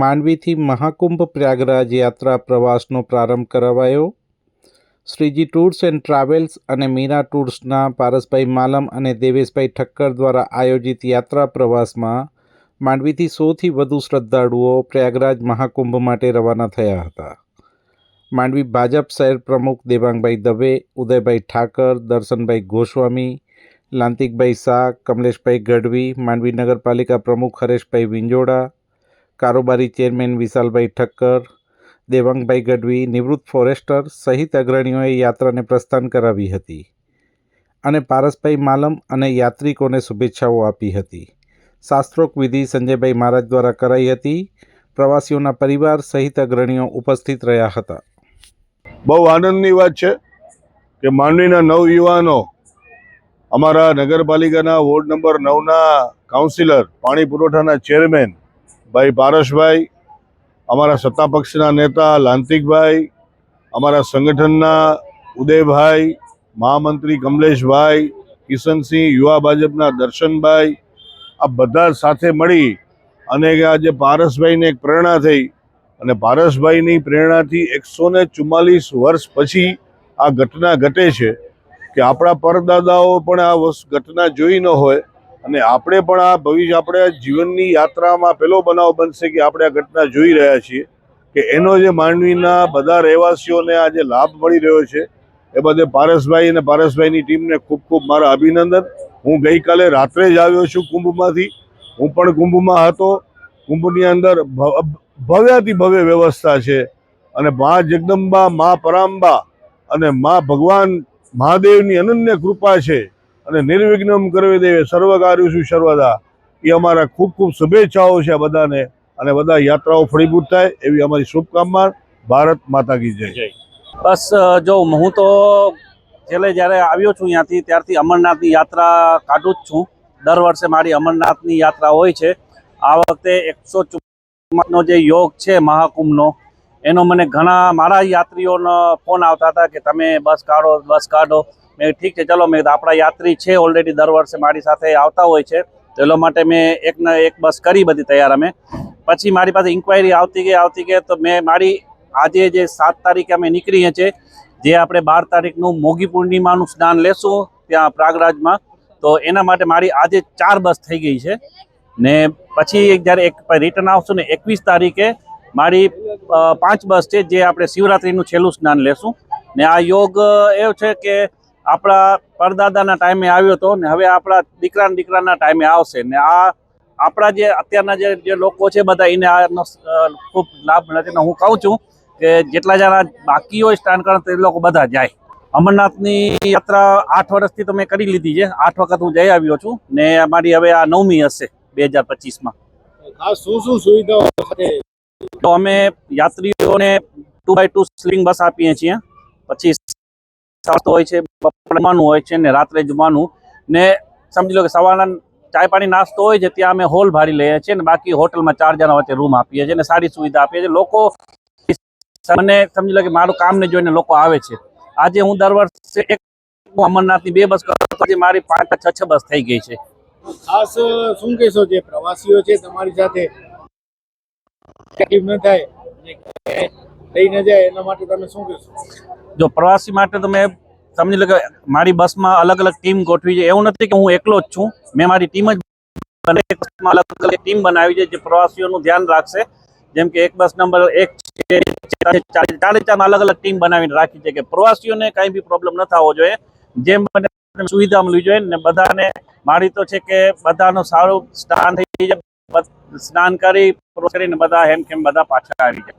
માંડવીથી મહાકુંભ પ્રયાગરાજ યાત્રા પ્રવાસનો પ્રારંભ કરાવાયો. શ્રીજી ટૂર્સ એન્ડ ટ્રાવેલ્સ અને મીરા ટૂર્સના પારસભાઈ માલમ અને દેવેશભાઈ ઠક્કર દ્વારા આયોજિત યાત્રા પ્રવાસમાં માંડવીથી સોથી વધુ શ્રદ્ધાળુઓ પ્રયાગરાજ મહાકુંભ માટે રવાના થયા હતા. માંડવી ભાજપ શહેર પ્રમુખ દેવાંગભાઈ દવે, ઉદયભાઈ ઠાકર, દર્શનભાઈ ગોસ્વામી, લાંતિકભાઈ શાહ, કમલેશભાઈ ગઢવી, માંડવી નગરપાલિકા પ્રમુખ હરેશભાઈ વિંજોડા કારોબારી ચેરમેન વિશાલભાઈ ઠક્કર, દેવાંગભાઈ ગઢવી, નિવૃત્ત ફોરેસ્ટર સહિત અગ્રણીઓએ યાત્રાને પ્રસ્થાન કરાવી હતી અને પારસભાઈ માલમ અને યાત્રિકોને શુભેચ્છાઓ આપી હતી. શાસ્ત્રોક્ત વિધિ સંજયભાઈ મહારાજ દ્વારા કરાઈ હતી. પ્રવાસીઓના પરિવાર સહિત અગ્રણીઓ ઉપસ્થિત રહ્યા હતા. બહુ આનંદની વાત છે કે માંડવીના નવ યુવાનો, અમારા નગરપાલિકાના વોર્ડ નંબર નવના કાઉન્સિલર, પાણી પુરવઠાના ચેરમેન ભાઈ પારસભાઈ, અમારા સત્તા પક્ષના નેતા લાંતિકભાઈ, અમારા સંગઠનના ઉદયભાઈ, મહામંત્રી કમલેશભાઈ, કિશનસિંહ, યુવા ભાજપના દર્શનભાઈ, આ બધા સાથે મળી અને આજે પારસભાઈને એક પ્રેરણા થઈ. અને પારસભાઈની પ્રેરણાથી એકસો ને ચુમ્માલીસ વર્ષ પછી આ ઘટના ઘટે છે કે આપણા પરદાદાઓ પણ આ ઘટના જોઈ ન હોય. અને આપણે પણ આ ભવિષ્ય, આપણે જીવનની યાત્રામાં પહેલો બનાવ બનશે કે આપણે આ ઘટના જોઈ રહ્યા છીએ કે એનો જે માંડવીના બધા રહેવાસીઓને આજે લાભ મળી રહ્યો છે, એ બધે પારસભાઈ અને પારસભાઈની ટીમને ખૂબ ખૂબ મારા અભિનંદન. હું ગઈકાલે રાત્રે જ આવ્યો છું કુંભમાંથી. હું પણ કુંભમાં હતો. કુંભની અંદર ભ- ભવ્યાતિ ભવ્ય વ્યવસ્થા છે અને મા જગદંબા, મા પરાંબા અને મા ભગવાન મહાદેવની અનન્ય કૃપા છે. અને નિર્વિઘ્નમ કરવી દેવે. સર્વ કાર્યુ સર્વદા? એ અમારા ખૂબ ખૂબ શુભેચ્છાઓ છે બધાને. અને બધા યાત્રાઓ ફળીભૂત થાય એવી અમારી શુભકામના. ભારત માતા કી જય. બસ જો હું તો છેલ્લે જ્યારે આવ્યો છું ત્યાંથી, ત્યારથી અમરનાથની યાત્રા કાઢું જ છું. દર વર્ષે મારી અમરનાથની યાત્રા હોય છે. આ વખતે એકસો ચુમ્માનો જે યોગ છે મહાકુંભનો, એનો મને ઘણા, મારા યાત્રીઓનો ફોન આવતા હતા કે તમે બસ કાઢો બસ કાઢો. મેં ઠીક છે, ચલો. મેં આપણા યાત્રી છે ઓલરેડી દર વર્ષે મારી સાથે આવતા હોય છે. તો એટલા માટે મેં એકને એક બસ કરી બધી તૈયાર અમે. પછી મારી પાસે ઇન્ક્વાયરી આવતી ગઈ આવતી ગઈ, તો મેં મારી આજે જે સાત તારીખે અમે નીકળીએ છીએ, જે આપણે બાર તારીખનું મોગી પૂર્ણિમાનું સ્નાન લેશું ત્યાં પ્રાગરાજમાં, તો એના માટે મારી આજે ચાર બસ થઈ ગઈ છે. ને પછી જ્યારે એક રિટર્ન આવશું ને એકવીસ તારીખે મારી પાંચ બસ છે, જે આપણે શિવરાત્રિનું છેલ્લું સ્નાન લેશું. ને આ યોગ એવો છે કે આપણા પરદાદાના ટાઈમે આવ્યો હતો ને હવે આપણા દીકરા દીકરાના ટાઈમે આવશે ને આ આપણા જે અત્યારના જે જે લોકો છે બધા એને આનો ખૂબ લાભ મળે છે. હું કહું છું કે જેટલા જણા બાકી હોય સ્ટાન્ડ કરવા તે લોકો બધા જાય. અમરનાથની યાત્રા આઠ વર્ષથી તો મેં કરી લીધી છે. આઠ વખત હું જઈ આવ્યો છું ને અમારી હવે આ નવમી હશે બે હજાર પચીસમાં. શું શું સુવિધાઓ તો અમે યાત્રીઓને two by two sleeping bus આપીએ છીએ. પછી નાસ્તો હોય છે જમવાનું હોય છે ને રાત્રે જમવાનું. ને સમજી લો કે સવારના ચાય પાણી નાસ્તો હોય છે, ત્યાં અમે હોલ ભારી લઈએ છીએ ને બાકી હોટલમાં ચાર જણા વચ્ચે રૂમ આપીએ છીએ ને સારી સુવિધા આપીએ છીએ. લોકો મને સમજી લો કે મારું કામને જોઈને લોકો આવે છે. આજે હું દર વર્ષે એક અમરનાથની બે બસ કરતો મારી પાંચ છ છ બસ થઈ ગઈ છે. ખાસ શું કહેશો જે પ્રવાસીઓ છે તમારી સાથે? તકલીફ ન થાય જે લઈને જાય, એના માટે તમે શું કહેશો? જો પ્રવાસી માટે તમે સમજી લો કે મારી બસમાં અલગ અલગ ટીમ ગોઠવી છે. એવું નથી કે હું એકલો જ છું. મેં મારી ટીમ જ. અલગ અલગ ટીમ બનાવી છે જે પ્રવાસીઓનું ધ્યાન રાખશે. જેમ કે એક બસ નંબર એક ચારે ચારે અલગ અલગ ટીમ બનાવીને રાખી છે કે પ્રવાસીઓને કાંઈ બી પ્રોબ્લેમ ન થવો જોઈએ. જેમ સુવિધા મળવી જોઈએ ને બધાને મારી તો છે કે બધાનું સારું સ્નાન થઈ જાય. સ્નાન કરી કરીને બધા હેમ કેમ બધા પાછા આવી જાય.